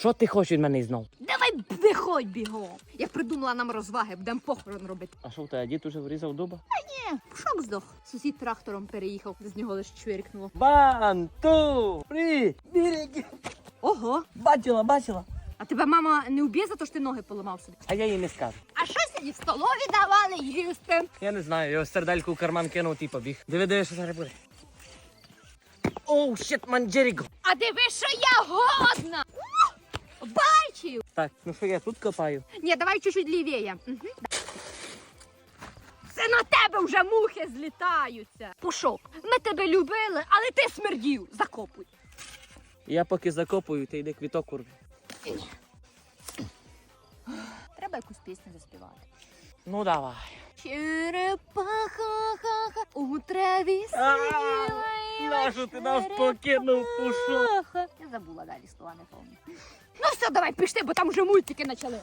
Що ти хочеш від мене знов? Давай виходь бігом. Я придумала нам розваги, будемо похорон робити. А що в тебе дід уже врізав дуба? А Ні, пшок здох. Сусід трактором переїхав, з нього лише чвиркнуло. Ван, ту, три, береги. Ого. Бачила, бачила. А тебе мама не вб'є за те, що ти ноги поламав собі? А я їй не скажу. А що сьогодні в столові давали їсти? Я не знаю, його сердельку в карман кинув і побіг. Диви, диви, що зараз буде. Оу, щит, манджеріго. А диви, що я годна! О, Бачив! Так, ну що я тут копаю? Ні, давай чуть-чуть лівіє. Угу. Це на тебе вже мухи злітаються. Пушок, ми тебе любили, але ти смердів. Закопуй. Я поки закопую, ти йди квіток урви. Треба якусь пісню заспівати. Ну давай. Черепаха ха у траві А, сіла. нащо ти нас покинув, Пушок? Я забула далі слова не помню. Ну давай пішли, бо там вже мультики почали.